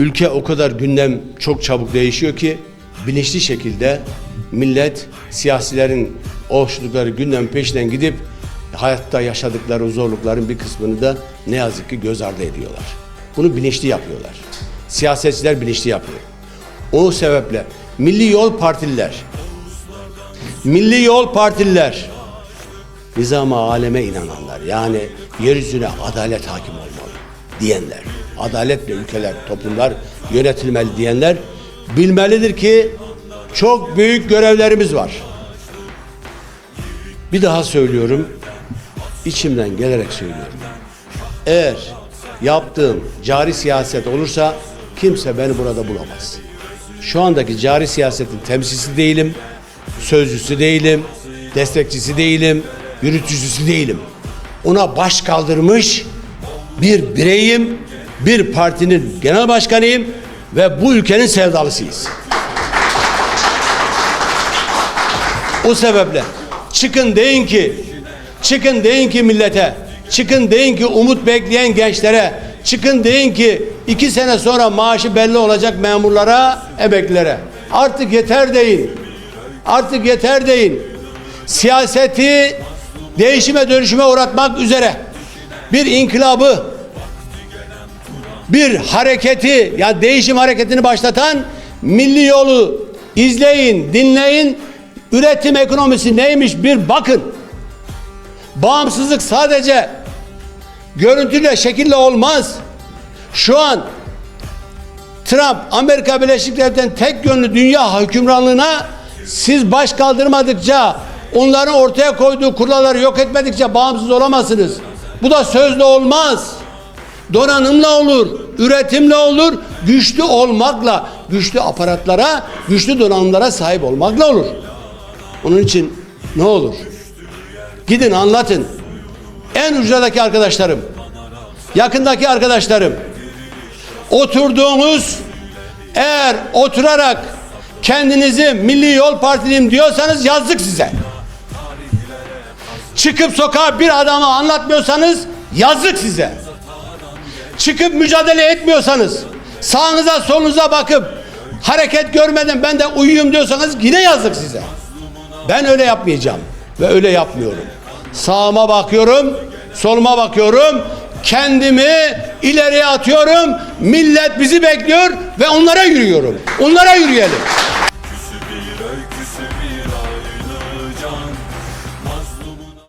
ülke o kadar gündem çok çabuk değişiyor ki bilinçli şekilde millet siyasilerin oluşturdukları gündem peşinden gidip hayatta yaşadıkları zorlukların bir kısmını da ne yazık ki göz ardı ediyorlar. Bunu bilinçli yapıyorlar. Siyasetçiler bilinçli yapıyor. O sebeple Milli Yol Partililer, Milli Yol Partililer, nizama aleme inananlar yani yeryüzüne adalet hakim olmalı diyenler, adaletle ülkeler, toplumlar yönetilmeli diyenler bilmelidir ki çok büyük görevlerimiz var. Bir daha söylüyorum, içimden gelerek söylüyorum. Eğer yaptığım cari siyaset olursa kimse beni burada bulamaz. Şu andaki cari siyasetin temsilcisi değilim, sözcüsü değilim, destekçisi değilim, yürütücüsü değilim. Ona baş kaldırmış bir bireyim, bir partinin genel başkanıyım ve bu ülkenin sevdalısıyız. O sebeple çıkın deyin ki, çıkın deyin ki millete, çıkın deyin ki umut bekleyen gençlere, çıkın deyin ki iki sene sonra maaşı belli olacak memurlara, emeklilere. Artık yeter deyin. Artık yeter deyin. Siyaseti değişime dönüşüme uğratmak üzere bir inkılabı, bir hareketi, yani değişim hareketini başlatan milli yolu izleyin, dinleyin. Üretim ekonomisi neymiş bir bakın. Bağımsızlık sadece görüntüyle, şekille olmaz. Şu an Trump Amerika Birleşik Devletleri'nin tek yönlü dünya hükümranlığına siz baş kaldırmadıkça onların ortaya koyduğu kuralları yok etmedikçe bağımsız olamazsınız. Bu da sözle olmaz. Donanımla olur, üretimle olur, güçlü olmakla, güçlü aparatlara, güçlü donanımlara sahip olmakla olur. Onun için ne olur? Gidin anlatın. En ucradaki arkadaşlarım, yakındaki arkadaşlarım, oturduğunuz eğer oturarak kendinizi Milli Yol Partiliyim diyorsanız yazdık size. Çıkıp sokağa bir adamı anlatmıyorsanız yazık size. Çıkıp mücadele etmiyorsanız, sağınıza solunuza bakıp hareket görmeden ben de uyuyayım diyorsanız yine yazık size. Ben öyle yapmayacağım ve öyle yapmıyorum. Sağıma bakıyorum, soluma bakıyorum, kendimi ileriye atıyorum. Millet bizi bekliyor ve onlara yürüyorum. Onlara yürüyelim.